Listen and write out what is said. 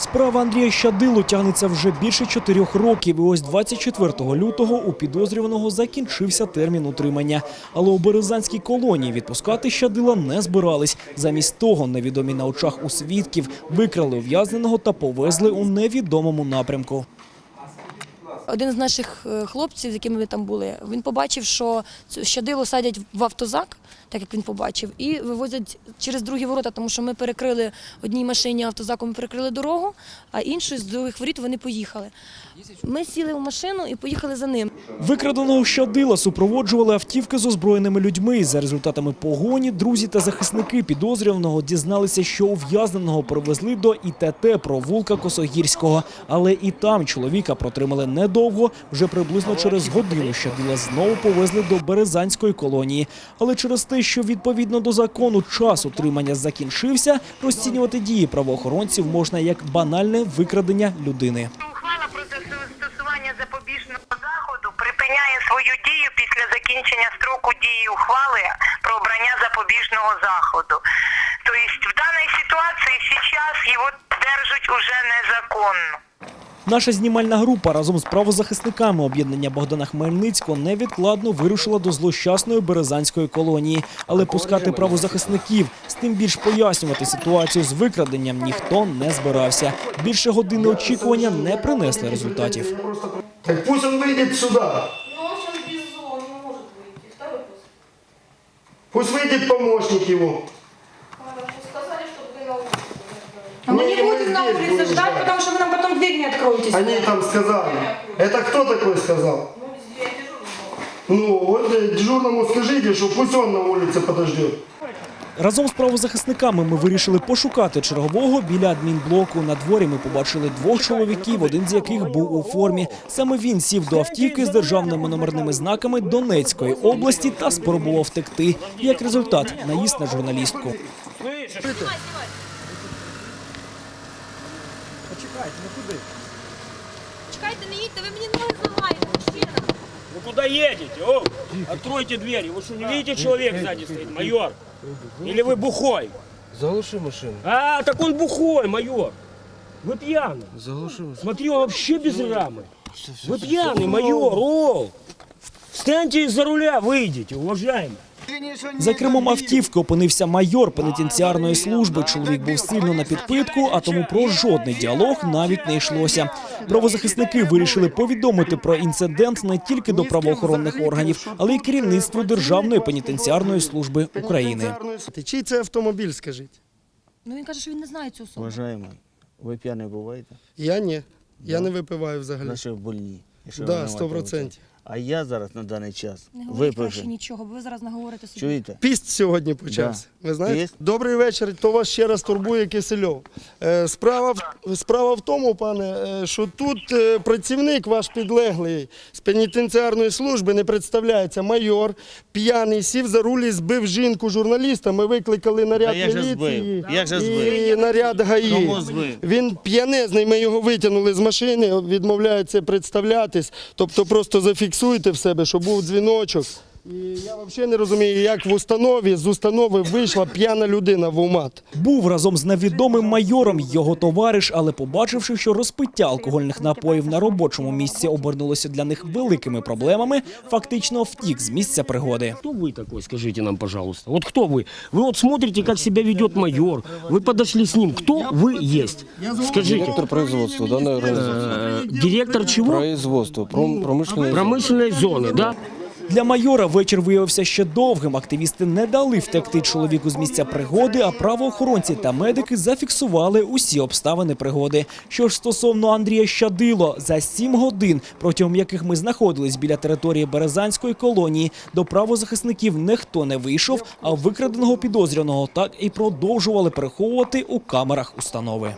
Справа Андрія Щадилу тягнеться вже більше чотирьох років. І ось 24 лютого у підозрюваного закінчився термін утримання. Але у Березанській колонії відпускати Щадила не збирались. Замість того, невідомі на очах у свідків викрали ув'язненого та повезли у невідомому напрямку. Один з наших е, хлопців, з якими ми там були, він побачив, що щадило садять в автозак, так як він побачив, і вивозять через другі ворота, тому що ми перекрили одній машині автозаком, ми перекрили дорогу, а іншою з других воріт вони поїхали. Ми сіли в машину і поїхали за ним. Викраденого Щадила супроводжували автівки з озброєними людьми. За результатами погоні друзі та захисники підозрюваного дізналися, що ув'язненого привезли до ІТТ провулка Косогірського. Але і там чоловіка протримали недовго. Вже приблизно через годину Щадила знову повезли до Березанської колонії. Але через те, що відповідно до закону час утримання закінчився, розцінювати дії правоохоронців можна як банальне викрадення людини. Ухвала про застосування запобіжного заходу припиняє свою дію після закінчення строку дії ухвали про обрання запобіжного заходу. Тобто в даній ситуації зараз його держать уже незаконно. Наша знімальна група разом з правозахисниками об'єднання Богдана Хмельницького невідкладно вирушила до злощасної березанської колонії. Але пускати правозахисників, з тим більш пояснювати ситуацію з викраденням ніхто не збирався. Більше години очікування не принесли результатів. Так пусть он выйдет сюда. Ну, він без зону на здесь улице будем ждать, ждать. потому что вы нам потом дверь не откроете. Они там сказали. Это кто такой сказал? Ну, вот э, дежурному скажите, что пусть он на улице подождет. Разом з правозахисниками ми вирішили пошукати чергового біля адмінблоку. На дворі ми побачили двох чоловіків, один з яких був у формі. Саме він сів до автівки з державними номерними знаками Донецької області та спробував втекти. Як результат, наїзд на журналістку. Чекайте, не їдьте, ви мені ноги зламаєте, мужчина. Вы куда едете? О, откройте двери. Вы что, не видите, человек сзади стоит, майор? Или вы бухой? Заглуши машину. А, так он бухой, майор. Вы пьяный. Заглуши машину. Смотри, он вообще без рамы. Вы пьяный, майор, о! Встаньте из-за руля, выйдите, уважаемый. За кермом автівки опинився майор пенітенціарної служби. Чоловік був сильно на підпитку, а тому про жодний діалог навіть не йшлося. Правозахисники вирішили повідомити про інцидент не тільки до правоохоронних органів, але й керівництву Державної пенітенціарної служби України. Чий це автомобіль, скажіть? Ну він каже, що він не знає цю особу. Уважаемый, ви п'яний буваєте? Я ні. Я не випиваю взагалі. В больні. Да, 100%. А я зараз на даний час Не говоріть краще випивши. нічого, бо ви зараз наговорите собі. Чуєте? Піст сьогодні почався. Ви знаєте? Піст. Добрий вечір. То вас ще раз турбує Кисельов. Е, Справа, в- справа в тому, пане, е, що тут е, працівник ваш підлеглий з пенітенціарної служби не представляється. Майор п'яний сів за руль і збив жінку журналіста. Ми викликали наряд Та як же міліції збив? Як же і збив? наряд ГАІ. Кому збив? Він п'янезний, ми його витягнули з машини, відмовляється представлятись. Тобто просто зафіксуйте в себе, що був дзвіночок. І я взагалі не розумію, як в установі з установи вийшла п'яна людина в УМАТ. Був разом з невідомим майором його товариш, але побачивши, що розпиття алкогольних напоїв на робочому місці обернулося для них великими проблемами, фактично втік з місця пригоди. Кто вы такой, скажите нам, пожалуйста? Вот кто вы? Вы вот смотрите, как себя ведет майор. Вы подошли с ним. Кто вы есть? Скажите. Директор производства даної організації. Э, Директор чего? Производство, пром- промишленої Промышленной зоны, да? Для майора вечір виявився ще довгим. Активісти не дали втекти чоловіку з місця пригоди, а правоохоронці та медики зафіксували усі обставини пригоди. Що ж стосовно Андрія Щадило, за сім годин, протягом яких ми знаходились біля території Березанської колонії, до правозахисників ніхто не вийшов, а викраденого підозрюваного так і продовжували переховувати у камерах установи.